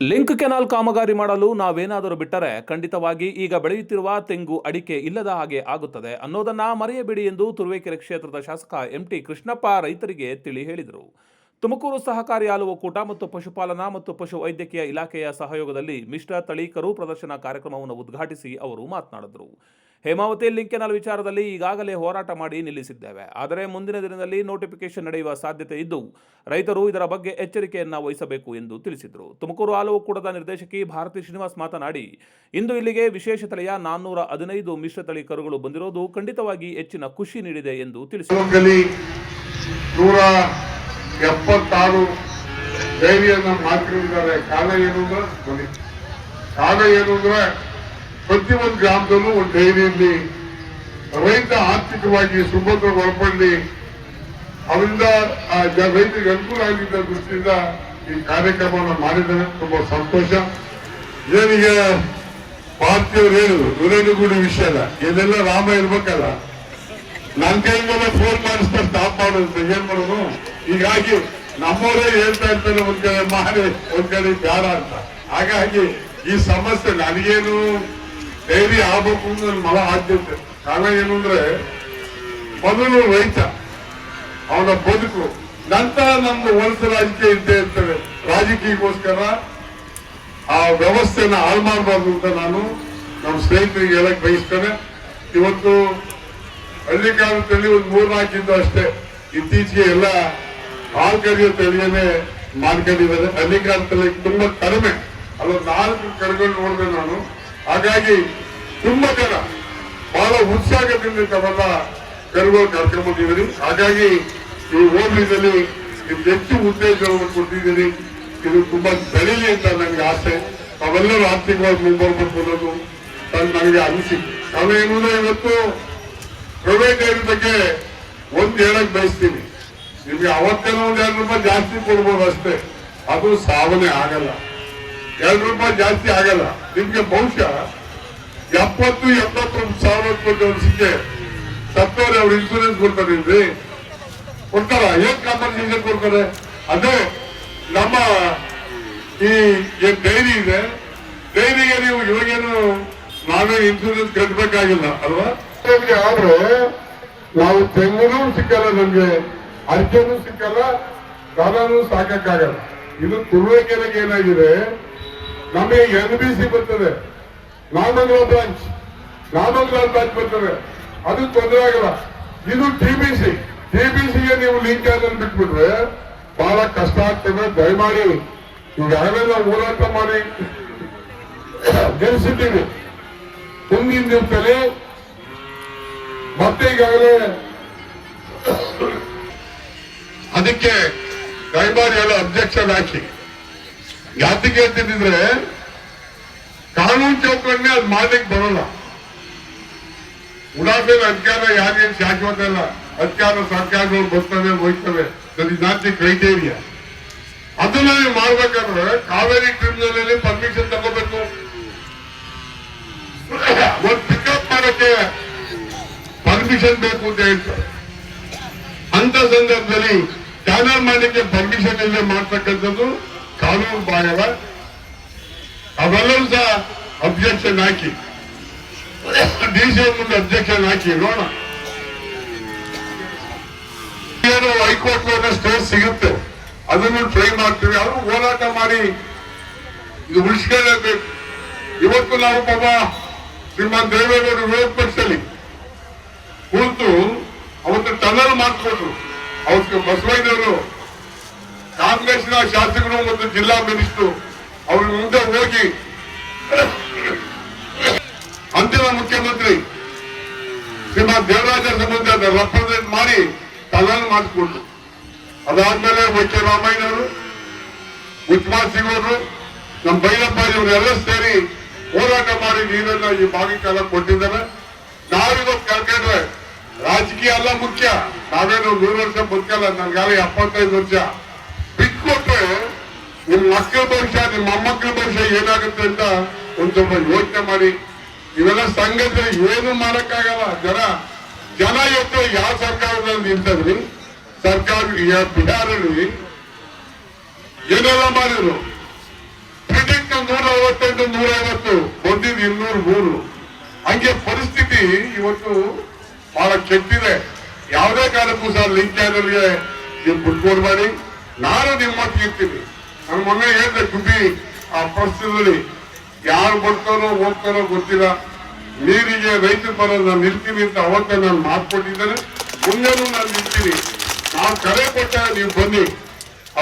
Link canal ಕಾಮಗಾರಿ ಮಾಡಲು ನಾವೇನಾದರೂ ಬಿಟ್ಟರೆ ಖಂಡಿತವಾಗಿ ಈಗ ಬೆಳೆಯುತ್ತಿರುವ ತೆಂಗು ಅಡಿಕೆ ಇಲ್ಲದ ಹಾಗೆ ಆಗುತ್ತದೆ ಅನ್ನೋದನ್ನ ಮರೆಯಬೇಡಿ ಎಂದು ತುರುವೇಕೆರೆ ಕ್ಷೇತ್ರದ ಶಾಸಕ ಎಂಟಿ ಕೃಷ್ಣಪ್ಪ ರೈತರಿಗೆ ತಿಳಿ ಹೇಳಿದರು. ತುಮಕೂರು ಸಹಕಾರಿ ಹಾಲು ಒಕ್ಕೂಟ ಮತ್ತು ಪಶುಪಾಲನಾ ಮತ್ತು ಪಶು ವೈದ್ಯಕೀಯ ಇಲಾಖೆಯ ಸಹಯೋಗದಲ್ಲಿ ಮಿಶ್ರ ತಳಿ ಕರು ಪ್ರದರ್ಶನ ಕಾರ್ಯಕ್ರಮವನ್ನು ಉದ್ಘಾಟಿಸಿ ಅವರು ಮಾತನಾಡಿದರು. ಹೇಮಾವತಿ ಲಿಂಕ್ ವಿಚಾರದಲ್ಲಿ ಈಗಾಗಲೇ ಹೋರಾಟ ಮಾಡಿ ನಿಲ್ಲಿಸಿದ್ದೇವೆ. ಆದರೆ ಮುಂದಿನ ದಿನದಲ್ಲಿ ನೋಟಿಫಿಕೇಶನ್ ನಡೆಯುವ ಸಾಧ್ಯತೆ ಇದ್ದು, ರೈತರು ಇದರ ಬಗ್ಗೆ ಎಚ್ಚರಿಕೆಯನ್ನು ವಹಿಸಬೇಕು ಎಂದು ತಿಳಿಸಿದರು. ತುಮಕೂರು ಹಾಲು ಒಕ್ಕೂಟದ ನಿರ್ದೇಶಕಿ ಭಾರತಿ ಶ್ರೀನಿವಾಸ್ ಮಾತನಾಡಿ, ಇಂದು ಇಲ್ಲಿಗೆ ವಿಶೇಷ ತಳಿಯ ನಾನ್ನೂರ ಹದಿನೈದು ಮಿಶ್ರತಳಿ ಕರುಗಳು ಬಂದಿರೋದು ಖಂಡಿತವಾಗಿ ಹೆಚ್ಚಿನ ಖುಷಿ ನೀಡಿದೆ ಎಂದು ತಿಳಿಸಿದರು. ತಾಲೂಕಲ್ಲಿ ಒಂದು ಗ್ರಾಮದಲ್ಲೂ ಒಂದು ಡೈರಿಯಲ್ಲಿ ರೈತ ಆರ್ಥಿಕವಾಗಿ ಸುಭದ್ರ ಒಳಪಡಲಿ, ಅವರಿಂದ ರೈತರಿಗೆ ಅನುಕೂಲ ಆಗಿದ್ದ ದೃಷ್ಟಿಯಿಂದ ಈ ಕಾರ್ಯಕ್ರಮವನ್ನು ಮಾಡಿದ್ದಾರೆ ತುಂಬಾ ಸಂತೋಷ. ಏನಿಗೆ ಪಾರ್ಥಿಯವರು ಹೇಳಿದ್ರು ಗುಡಿ ವಿಷಯ ಇದೆಲ್ಲ ರಾಮ ಇರ್ಬೇಕಲ್ಲ ನನ್ ಕೈಗೆಲ್ಲ ಫೋನ್ ಮಾಡಿಸ್ತಾರೆ ಸ್ಟಾಪ್ ಮಾಡೋದು ಏನ್ ಮಾಡೋದು? ಹೀಗಾಗಿ ನಮ್ಮವರೇ ಹೇಳ್ತಾ ಇರ್ತಾರೆ ಒಂದ್ ಕಡೆ ಮಾಡಿ ಒಂದ್ ಕಡೆ ಬೇಡ ಅಂತ. ಹಾಗಾಗಿ ಈ ಸಮಸ್ಯೆ ನನಗೇನು ಡೈರಿ ಆಗ್ಬೇಕು ಅಂದ್ರೆ ಮಲ ಆದ್ಯತೆ ಕಾರಣ ಏನು ಅಂದ್ರೆ, ಮೊದಲು ರೈತ, ಅವನ ಬದುಕು, ನಂತರ ನಮ್ದು ವಲಸೆ ರಾಜಕೀಯ ಇದ್ದೇ ಇರ್ತವೆ ರಾಜಕೀಯಕ್ಕೋಸ್ಕರ ಆ ವ್ಯವಸ್ಥೆನ ಹಾಳು ಮಾಡಬಾರ್ದು ಅಂತ ನಾನು ನಮ್ಮ ಸ್ನೇಹಿತರಿಗೆ ಹೇಳಕ್ ಬಯಸ್ತೇನೆ. ಇವತ್ತು ಹಳ್ಳಿ ಕಾಲದಲ್ಲಿ ಒಂದು ಮೂರ್ನಾಲ್ಕಿದ್ದು ಅಷ್ಟೇ ಇತ್ತೀಚೆಗೆ ಎಲ್ಲ ಹಾಲು ಕರೆಯೋ ತಳಿಯನ್ನೇ ಮಾಡ್ಕೊಂಡಿದ್ದಾರೆ. ಹಳ್ಳಿ ಕಾಲದಲ್ಲಿ ತುಂಬಾ ಕಡಿಮೆ ಅಲ್ಲ ನಾಲ್ಕು ಕರ್ಕೊಂಡು ನೋಡಿದೆ ನಾನು. ಹಾಗಾಗಿ ತುಂಬಾ ಜನ ಬಹಳ ಉತ್ಸಾಹದಿಂದ ತಮ್ಮ ಕರುಗಳು ಕರ್ಕೊಂಡ್ಬಂದಿದ್ದೀರಿ ಹಾಗಾಗಿ ಈ ಹೋಬಳಿದಲ್ಲಿ ಇದು ಹೆಚ್ಚು ಉದ್ದೇಶವನ್ನು ಕೊಟ್ಟಿದ್ದೀರಿ ಇದು ತುಂಬಾ ಬೆಳೀಲಿ ಅಂತ ನನಗೆ ಆಸೆ. ಅವೆಲ್ಲರೂ ಆರ್ಥಿಕವಾಗಿ ಮುಂಬರ್ಬೇಕು ಅನ್ನೋದು ನನ್- ನನಗೆ ಅನಿಸಿ ನಾನು ಏನು ಇವತ್ತು ಪ್ರೈವೇಟ್ ಏರ್ ಬಗ್ಗೆ ಒಂದು ಹೇಳಕ್ ಬಯಸ್ತೀನಿ. ನಿಮ್ಗೆ ಅವತ್ತೇನೋ ಒಂದು ಎರಡು ರೂಪಾಯಿ ಜಾಸ್ತಿ ಕೊಡ್ಬೋದು ಅಷ್ಟೇ. ಅದು ಸಾವನೆ ಆಗಲ್ಲ. ಎರಡು ರೂಪಾಯಿ ಜಾಸ್ತಿ ಆಗಲ್ಲ. ನಿಮ್ಗೆ ಬಹುಶಃ ಎಪ್ಪತ್ತು, ಎಪ್ಪತ್ತೊಂದು ಸಾವಿರ ಕೊಟ್ಟು ವರ್ಷಕ್ಕೆ ಸತ್ತವ್ರೆ ಅವ್ರು ಇನ್ಸೂರೆನ್ಸ್ ಇಲ್ರಿ? ಕೊಡ್ತಾರ? ಏನ್ ಕಾಂಪನ್ಸೇಷನ್ ಕೊಡ್ತಾರೆ? ಅದೇ ನಮ್ಮ ಈ ಏನ್ ಡೈರಿ ಇದೆ, ಡೈರಿಗೆ ನೀವು ಇವಾಗೇನು ನಾವೇ ಇನ್ಸೂರೆನ್ಸ್ ಕಟ್ಟಬೇಕಾಗಿಲ್ಲ ಅಲ್ವಾ? ಆದ್ರೆ ನಾವು ತೆಂಗನೂ ಸಿಕ್ಕಲ್ಲ ನಮ್ಗೆ ಅಡಿಕೆನೂ ಸಿಕ್ಕಲ್ಲ ದನನೂ ಸಾಕಕ್ಕಾಗಲ್ಲ. ಇದು ತುರುವೇಕೆರೆಗೆ ಏನಾಗಿದೆ ನಮಗೆ ಎನ್ ಬಿ ಸಿ ಬರ್ತದೆ. ನಾಮಂಗಲ ಬ್ರಾಂಚ್ ನಾಮಂಗಲ ಬ್ರಾಂಚ್ ಬರ್ತದೆ. ಅದು ತೊಂದರೆ ಆಗಲ್ಲ. ಇದು T B C. T B ಸಿಗೆ ನೀವು ಲಿಂಕ್ ಆದ್ರೆ ಬಿಟ್ಬಿಟ್ರೆ ಬಹಳ ಕಷ್ಟ ಆಗ್ತದೆ. ದಯಮಾಡಿ ಈಗಾಗಲೇ ಹೋರಾಟ ಮಾಡಿ ಗೆಲ್ಸಿದ್ದೀವಿ. ಮುಂದಿನ ದಿವಸದಲ್ಲಿ ಮತ್ತೆ ಈಗಾಗಲೇ ಅದಕ್ಕೆ ದಯಮಾಡಿ ಎಲ್ಲ ಅಬ್ಜೆಕ್ಷನ್ ಹಾಕಿ. ಯಾತಿಗೆ ಹೇಳ್ತಿದ್ರೆ ಕಾನೂನು ಚೌಕಟ್ಟನೆ ಅದು ಮಾಡ್ಲಿಕ್ಕೆ ಬರೋಲ್ಲ. ಉಡಾಫೆಲ್ ಅಧಿಕಾರ ಯಾರೇನು ಶಾಶ್ವತ ಇಲ್ಲ ಅಧಿಕಾರ ಸರ್ಕಾರಗಳು ಬರ್ತವೆ ಹೋಗ್ತವೆ. ನಾಟ್ ದಿ ಕ್ರೈಟೇರಿಯಾ ಅದನ್ನ ನೀವು ಮಾಡ್ಬೇಕಾದ್ರೆ ಕಾವೇರಿ ಟ್ರಿಬ್ಯುನಲ್ ಅಲ್ಲಿ ಪರ್ಮಿಷನ್ ತಗೋಬೇಕು. ಒಂದು ಪಿಕಪ್ ಮಾಡಕ್ಕೆ ಪರ್ಮಿಷನ್ ಬೇಕು ಅಂತ ಹೇಳ್ತಾರೆ. ಅಂತ ಸಂದರ್ಭದಲ್ಲಿ ಚಾನಲ್ ಮಾಡಲಿಕ್ಕೆ ಪರ್ಮಿಷನ್ ಇಲ್ಲದೆ ಮಾಡ್ತಕ್ಕಂಥದ್ದು ಕಾನೂನು ಬಾಯವ ಅವೆಲ್ಲರೂ ಸಹ ಅಬ್ಜೆಕ್ಷನ್ ಹಾಕಿ ಡಿ ಸಿ ಮುಂದೆ ಅಬ್ಜೆಕ್ಷನ್ ಹಾಕಿ ನೋಡೋಣ. ಏನು ಹೈಕೋರ್ಟ್ ಸ್ಟೇ ಸಿಗುತ್ತೆ. ಅದನ್ನು ಟ್ರೈ ಮಾಡ್ತೀವಿ. ಅವರು ಹೋರಾಟ ಮಾಡಿ ಇದು ಉಳಿಸ್ಕೊಳ್ಳೇಬೇಕು. ಇವತ್ತು ನಾವು ಪಾಪ ನಿಮ್ಮ ದೇವೇಗೌಡರು ವಿರೋಧ ಪಕ್ಷದಲ್ಲಿ ಕೂತು ಅವತ್ತು ಟನಲ್ ಮಾಡಿಕೊಟ್ರು ಅವತ್ತು ಬಸವಣ್ಣವರು ಕಾಂಗ್ರೆಸ್ನ ಶಾಸಕರು ಮತ್ತು ಜಿಲ್ಲಾ ಮಿನಿಸ್ಟರ್ ಅವ್ರ ಮುಂದೆ ಹೋಗಿ ಅಂತಿಮ ಮುಖ್ಯಮಂತ್ರಿ ಶ್ರೀಮಾನ್ ದೇವರಾಜ ಸಂಬಂಧ ರೆಪ್ರೆಸೆಂಟ್ ಮಾಡಿ ಟನಲ್ ಮಾಡಿಸ್ಕೊಂಡ್ರು. ಅದಾದ್ಮೇಲೆ ವೈಕೆ ರಾಮಯ್ಯನವರು ಉತ್ಮಾ ಸಿಂಗ್ ಅವರು ನಮ್ಮ ಇವರೆಲ್ಲ ಸೇರಿ ಹೋರಾಟ ಮಾಡಿ ನೀರನ್ನ ಈ ಭಾಗಕ್ಕೆಲ್ಲ ಕೊಟ್ಟಿದ್ದಾರೆ. ನಾವಿವತ್ತು ಕರ್ಕೊಂಡ್ರೆ ರಾಜಕೀಯ ಅಲ್ಲ ಮುಖ್ಯ. ನಾವೇನು ನೂರು ವರ್ಷ ಬದುಕಲ್ಲ ನನ್ಗಾಲ ಎಪ್ಪತ್ತೈದು ವರ್ಷ. ನಿಮ್ ಮಕ್ಕಳ ಭವಿಷ್ಯ, ನಿಮ್ಮ ಮೊಮ್ಮಕ್ಕಳ ಭವಿಷ್ಯ ಏನಾಗುತ್ತೆ ಅಂತ ಒಂದ್ ಸ್ವಲ್ಪ ಯೋಚನೆ ಮಾಡಿ. ಇವೆಲ್ಲ ಸಂಘಟನೆ ಏನು ಮಾಡಕ್ಕಾಗಲ್ಲ. ಜನ ಜನ ಇವತ್ತು ಯಾವ ಸರ್ಕಾರದಲ್ಲಿ ನಿಂತದ್ರಿ? ಸರ್ಕಾರ ಬಿಹಾರಲ್ಲಿ ಏನೆಲ್ಲ ಮಾಡಿದ್ರು? ಪ್ರಿಂಟಿಂಗ್ ಐವತ್ತೆಂಟು ನೂರ ಐವತ್ತು ಬಂದಿದ್ದು ಇನ್ನೂರು ಮೂರು. ಹಂಗೆ ಪರಿಸ್ಥಿತಿ ಇವತ್ತು ಬಹಳ ಕೆಟ್ಟಿದೆ. ಯಾವುದೇ ಕಾರಣಕ್ಕೂ ಸಹ ಲಿಂಕ್ ಚಾನಲ್ಗೆ ನೀವು ಮಾಡಿ. ನಾನು ನಿಮ್ಮ ಇರ್ತೀನಿ. ನಾನು ಮೊನ್ನೆ ಹೇಳಿದೆ ಸುದ್ದಿ ಆ ಪರಿಸ್ಥಿತಿಯಲ್ಲಿ ಯಾರು ಬರ್ತಾರೋ ಹೋಗ್ತಾರೋ ಗೊತ್ತಿಲ್ಲ. ನೀರಿಗೆ ರೈತರು ಪರ ನಾನು ನಿಲ್ತೀನಿ ಅಂತ ಅವತ್ತೇ ನಾನು ಮಾತು ಕೊಟ್ಟಿದ್ದೇನೆ ಮುಂದೆನೂ ನಾನು ನಿಲ್ತೀನಿ. ನಾವು ಕರೆ ಕೊಟ್ಟ ನೀವು ಬನ್ನಿ.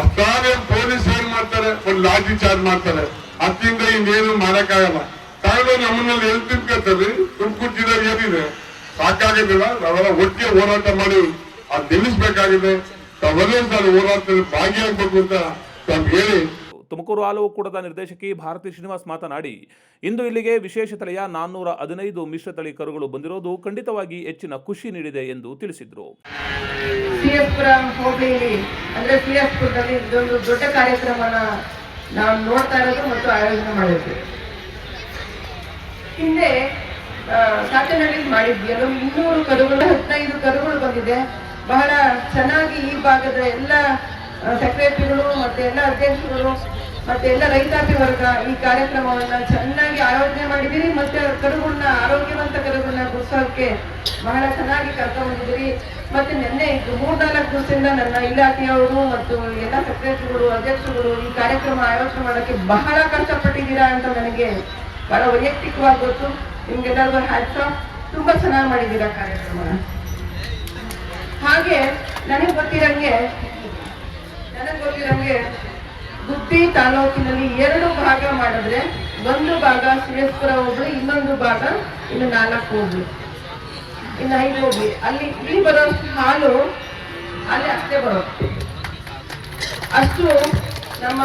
ಅಫ್ಘಾನ್ ಪೊಲೀಸ್ ಏನ್ ಮಾಡ್ತಾರೆ? ಒಂದು ಲಾಠಿ ಚಾರ್ಜ್ ಮಾಡ್ತಾರೆ. ಅತ್ತಿಂದ ಇನ್ನೇನು ಮಾಡಕ್ಕಾಗಲ್ಲ. ತಾಯಿ ನಮ್ಮನ್ನಲ್ಲಿ ಎಲ್ಲಿ ತುಮಕೂರು ಜಿಲ್ಲೆ ಏನಿದೆ? ಸಾಕಾಗೋದಿಲ್ಲ ನಾವೆಲ್ಲ ಒಟ್ಟಿಗೆ ಹೋರಾಟ ಮಾಡಿ ಅದು ನಿಲ್ಲಿಸ್ಬೇಕಾಗಿದೆ. ತಾವೆಲ್ಲ ಹೋರಾಟದಲ್ಲಿ ಭಾಗಿಯಾಗಬೇಕು ಅಂತ ನಮ್ಗೆ ಹೇಳಿ ತುಮಕೂರು ಆಲೋ ಕೂಡದ ನಿರ್ದೇಶಕಿ ಭಾರತಿ ಶ್ರೀನಿವಾಸ್ ಮಾತನಾಡಿ ಇಂದು ಇಲ್ಲಿಗೆ ವಿಶೇಷ ತಳಿಯ ನಾನ್ನೂರ ಹದಿನೈದು ಮಿಶ್ರತಳಿ ಕರುಗಳು ಬಂದಿರೋದು ಖಂಡಿತವಾಗಿ ಹೆಚ್ಚಿನ ಖುಷಿ ನೀಡಿದೆ ಎಂದು ತಿಳಿಸಿದರು. ದೊಡ್ಡ ಕಾರ್ಯಕ್ರಮನ ನಾವು ನೋಡ್ತಾ ಇರೋದು ಮತ್ತು ಆಯೋಜನೆ ಮಾಡಿದ್ವಿ ಹಿಂದೆ ಸಾತನಹಳ್ಳಿಲಿ ಮಾಡಿದ್ವಿ. ಅದು ಇನ್ನೂರು ಕರುಗಳು ಹದಿನೈದು ಕರುಗಳು ಬಂದಿದೆ. ಬಹಳ ಚೆನ್ನಾಗಿ ಈ ಭಾಗದ ಎಲ್ಲ ಸೆಕ್ರೆಟರಿಗಳು ಮತ್ತೆ ಎಲ್ಲ ಅಧ್ಯಕ್ಷರು ಮತ್ತೆ ಎಲ್ಲ ರೈತಾಪಿ ವರ್ಗ ಈ ಕಾರ್ಯಕ್ರಮವನ್ನ ಚೆನ್ನಾಗಿ ಆಯೋಜನೆ ಮಾಡಿದಿರಿ ಮತ್ತೆ ಕರುಗಳನ್ನ ಆರೋಗ್ಯವಂತ ಕರುಗಳನ್ನ ಗುರ್ಸೋಕೆ ಬಹಳ ಚೆನ್ನಾಗಿ ಕರ್ಕೊಂಡಿದ್ದೀರಿ ಮತ್ತೆ ನಿನ್ನೆ ಮೂರ್ನಾಲ್ಕು ದಿವಸದಿಂದ ನನ್ನ ಇಲಾಖೆಯವರು ಮತ್ತು ಎಲ್ಲ ಸೆಕ್ರೆಟರಿಗಳು, ಅಧ್ಯಕ್ಷರುಗಳು ಈ ಕಾರ್ಯಕ್ರಮ ಆಯೋಜನೆ ಮಾಡೋಕ್ಕೆ ಬಹಳ ಕಷ್ಟಪಟ್ಟಿದ್ದೀರಾ ಅಂತ ನನಗೆ ಬಹಳ ವೈಯಕ್ತಿಕವಾಗಿ ಗೊತ್ತು. ನಿಮ್ಗೆಲ್ಲರಿಗೂ ಹ್ಯಾಟ್ಸ್ ಆಫ್ ತುಂಬಾ ಚೆನ್ನಾಗಿ ಮಾಡಿದ್ದೀರಾ ಕಾರ್ಯಕ್ರಮ. ಹಾಗೆ ನನಗೆ ಗೊತ್ತಿರಂಗೆ ನನಗೆ ಗುಬ್ಬಿ ತಾಲೂಕಿನಲ್ಲಿ ಎರಡು ಭಾಗ ಮಾಡಿದ್ರೆ ಒಂದು ಭಾಗ ಶ್ರೀಸ್ಪುರ ಹೋಗ್ಲಿ, ಇನ್ನೊಂದು ಭಾಗ ಇನ್ನು ನಾಲ್ಕು ಹೋಗ್ಲಿ. ಇನ್ನು ಐದು ಹೋಗ್ಲಿ. ಅಲ್ಲಿ ಇಲ್ಲಿ ಬರೋ ಹಾಲು ಅಲ್ಲಿ ಅಷ್ಟೇ ಬರುತ್ತೆ ಅಷ್ಟು ನಮ್ಮ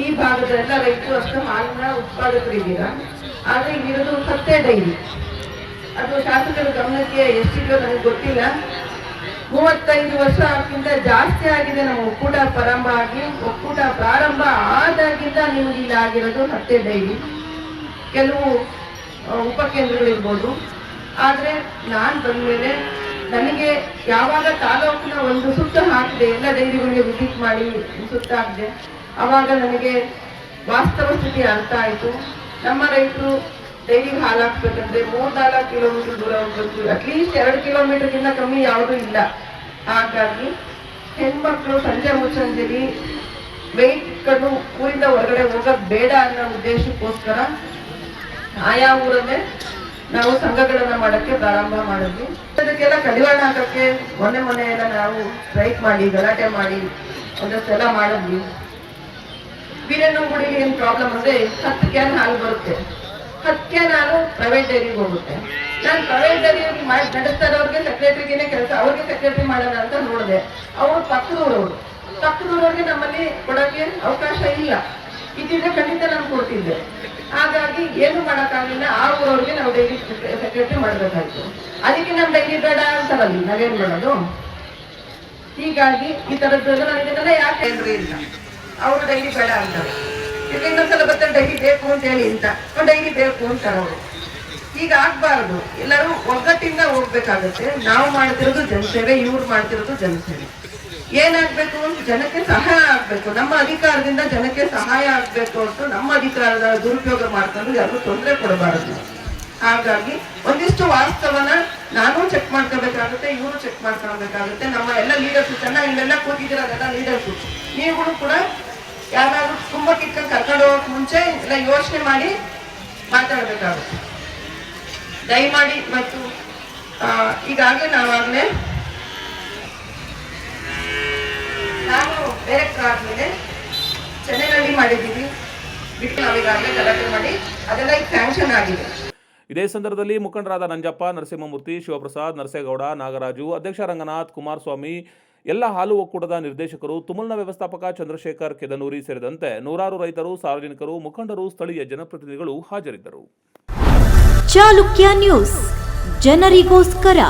ಈ ಭಾಗದ ಎಲ್ಲ ರೈತರು ಅಷ್ಟು ಹಾಲಿನ ಉತ್ಪಾದಕರಿದ್ದೀರ? ಆದ್ರೆ ಇಲ್ಲಿರೋದು ಸತ್ಯ ಡೈರಿ. ಅದು ಶಾಸಕರ ಗಮನಕ್ಕೆ ಎಷ್ಟಿದೆಯೋ ನನಗೆ ಗೊತ್ತಿಲ್ಲ. ಮೂವತ್ತೈದು ವರ್ಷಕ್ಕಿಂತ ಜಾಸ್ತಿ ಆಗಿದೆ. ನಮ್ಮ ಒಕ್ಕೂಟ ಪ್ರಾರಂಭ ಆಗಿ, ಒಕ್ಕೂಟ ಪ್ರಾರಂಭ ಆದಾಗಿಂದ ನೀವು ಇಲ್ಲಿ ಆಗಿರೋದು ಮತ್ತೆ ಡೈರಿ ಕೆಲವು ಉಪಕೇಂದ್ರಗಳಿರ್ಬೋದು. ಆದ್ರೆ ನಾನ್ ಬಂದ್ಮೇಲೆ ನನಗೆ ಯಾವಾಗ ತಾಲೂಕಿನ ಒಂದು ಸುತ್ತ ಹಾಕಿದೆ, ಎಲ್ಲ ಡೈರಿಗಳಿಗೆ ವಿಸಿಟ್ ಮಾಡಿ ಸುತ್ತ ಹಾಕಿದೆ. ಅವಾಗ ನನಗೆ ವಾಸ್ತವ ಸ್ಥಿತಿ ಅರ್ಥ ಆಯ್ತು. ನಮ್ಮ ರೈತರು ಡೈರಿಗೆ ಹಾಲು ಹಾಕ್ಬೇಕಂದ್ರೆ ಮೂರ್ನಾಲ್ಕು ಕಿಲೋಮೀಟರ್ ದೂರ ಹೋಗ್ಬೇಕು. ಅಟ್ಲೀಸ್ಟ್ ಎರಡು ಕಿಲೋಮೀಟರ್ಗಿಂತ ಕಮ್ಮಿ ಯಾವುದೂ ಇಲ್ಲ. ಹಾಗಾಗಿ ಹೆಣ್ಮಕ್ಳು ಸಂಜೆ ಮುಚ್ಚಂಜಲಿ ವೆಯ್ಟ್ ಇಟ್ಕೊಂಡು ಊರಿಂದ ಹೊರಗಡೆ ಹೋಗೋದು ಬೇಡ ಅನ್ನೋ ಉದ್ದೇಶಕ್ಕೋಸ್ಕರ ಆಯಾ ಊರಲ್ಲೇ ನಾವು ಸಂಘಗಳನ್ನ ಮಾಡಕ್ಕೆ ಪ್ರಾರಂಭ ಮಾಡಿದ್ವಿ. ಅದಕ್ಕೆಲ್ಲ ಕಡಿವಾಣ ಹಾಕಕ್ಕೆ ಮೊನ್ನೆ ಮೊನ್ನೆ ಎಲ್ಲ ನಾವು ಸ್ಟ್ರೈಕ್ ಮಾಡಿ, ಗಲಾಟೆ ಮಾಡಿ ಒಂದಷ್ಟೆಲ್ಲ ಮಾಡಿದ್ವಿ. ವೀರಣ್ಣಗುಡಿಗೆ ಏನು ಪ್ರಾಬ್ಲಮ್ ಅಂದ್ರೆ ಹತ್ತು ಕ್ಯಾನ್ ಹಾಲು ಬರುತ್ತೆ. ಹತ್ತು ನಾನು ಪ್ರೈವೇಟ್ ಡೈರಿಗೆ ಹೋಗುತ್ತೆ. ನಾನು ಪ್ರೈವೇಟ್ ಡೈರಿ ಮಾಡಿ ನಡೆಸ್ತಾ ಇರೋರಿಗೆ ಸೆಕ್ರೆಟರಿಗೇನೆ ಕೆಲಸ, ಅವ್ರಿಗೆ ಸೆಕ್ರೆಟರಿ ಮಾಡೋಣ ಅಂತ ನೋಡಿದೆ. ಅವರು ಪಕ್ಕದೂರವರು. ಪಕ್ಕದೂರವ್ರಿಗೆ ನಮ್ಮಲ್ಲಿ ಕೊಡೋಕೆ ಅವಕಾಶ ಇಲ್ಲ. ಇದ್ದಿದ್ರೆ ಖಂಡಿತ ನಾನು ಕೊಡ್ತಿದ್ದೆ. ಹಾಗಾಗಿ ಏನು ಮಾಡೋಕ್ಕಾಗಲಿಲ್ಲ ಆ ಊರವ್ರಿಗೆ ನಾವು ಡೈರಿ ಸೆಕ್ರೆಟರಿ ಮಾಡಬೇಕಾಯ್ತು. ಅದಕ್ಕೆ ನಮ್ಮ ಡೈರಿ ಬೇಡ ಅಂತಾರಲ್ಲ ನಾವೇನು ಮಾಡೋದು? ಹೀಗಾಗಿ ಈ ಥರದ್ದು ನನಗೆ ಯಾಕೆ ಇಲ್ಲ ಅವರು ಡೈರಿ ಬೇಡ ಅಂತಾರೆ ಈಗ ಇನ್ನೊಂದ್ಸಲ ಬರ್ತಾರೆ ಡೈರಿ ಬೇಕು ಅಂತ ಹೇಳಿ ಅಂತ ಡೈರಿ ಬೇಕು ಅಂತ ಅವರು ಈಗ ಆಗ್ಬಾರ್ದು. ಎಲ್ಲರೂ ಒಗ್ಗಟ್ಟಿಂದ ಹೋಗ್ಬೇಕಾಗತ್ತೆ. ನಾವು ಮಾಡ್ತಿರೋದು ಜನಸೇವೆ, ಇವ್ರು ಮಾಡ್ತಿರೋದು ಜನಸೇವೆ. ಏನಾಗ್ಬೇಕು? ಜನಕ್ಕೆ ಸಹಾಯ ಆಗ್ಬೇಕು. ನಮ್ಮ ಅಧಿಕಾರದಿಂದ ಜನಕ್ಕೆ ಸಹಾಯ ಆಗ್ಬೇಕು ಅಂತ ನಮ್ಮ ಅಧಿಕಾರದ ದುರುಪಯೋಗ ಮಾಡ್ಕೊಂಡು ಯಾರು ತೊಂದರೆ ಕೊಡಬಾರದು. ಹಾಗಾಗಿ ಒಂದಿಷ್ಟು ವಾಸ್ತವನ ನಾನು ಚೆಕ್ ಮಾಡ್ಕೋಬೇಕಾಗುತ್ತೆ, ಇವರು ಚೆಕ್ ಮಾಡ್ಕೊಳ್ಬೇಕಾಗುತ್ತೆ. ನಮ್ಮ ಎಲ್ಲ ಲೀಡರ್ಸ್ ಚೆನ್ನಾಗಿ ಇಲ್ಲೆಲ್ಲ ಕೂತಿದ್ದೀರ, ಅದೆಲ್ಲ ಲೀಡರ್ಸ್ ನೀವುಗಳು ಕೂಡ ಯಾರಾದ್ರೂ ತುಂಬಾ ಕಿಟ್ಕೊಂಡು ಕರ್ಕೊಂಡು ಹೋಗಕ್ ಮುಂಚೆ ಎಲ್ಲ ಯೋಚನೆ ಮಾಡಿ ಮಾತಾಡ್ಬೇಕಾಗುತ್ತೆ. ದಯಮಾಡಿ ಮತ್ತು ಈಗಾಗಲೇ ನಾವಾಗಲೇ ನಾನು ಬೇರೆ ಆದ್ಮೇಲೆ ಚೆನ್ನೈನಲ್ಲಿ ಮಾಡಿದ್ದೀವಿ. ಬಿಟ್ಟು ನಾವೀಗಾಗಲೇ ಗಲಾಟೆ ಮಾಡಿ ಅದೆಲ್ಲ ಈಗ ಸ್ಯಾಂಕ್ಷನ್ ಆಗಿದೆ. ಇದೇ ಸಂದರ್ಭದಲ್ಲಿ ಮುಖಂಡರಾದ ನಂಜಪ್ಪ, ನರಸಿಂಹಮೂರ್ತಿ, ಶಿವಪ್ರಸಾದ್, ನರಸೇಗೌಡ, ನಾಗರಾಜು, ಅಧ್ಯಕ್ಷ ರಂಗನಾಥ್, ಕುಮಾರಸ್ವಾಮಿ ಎಲ್ಲ ಹಾಲು ಒಕ್ಕೂಟದ ನಿರ್ದೇಶಕರು, ತುಮಲ್ನ ವ್ಯವಸ್ಥಾಪಕ ಚಂದ್ರಶೇಖರ್ ಕೆದನೂರಿ ಸೇರಿದಂತೆ ನೂರಾರು ರೈತರು, ಸಾರ್ವಜನಿಕರು, ಮುಖಂಡರು, ಸ್ಥಳೀಯ ಜನಪ್ರತಿನಿಧಿಗಳು ಹಾಜರಿದ್ದರು. ಚಾಲುಕ್ಯ ನ್ಯೂಸ್, ಜನರಿಗೋಸ್ಕರ.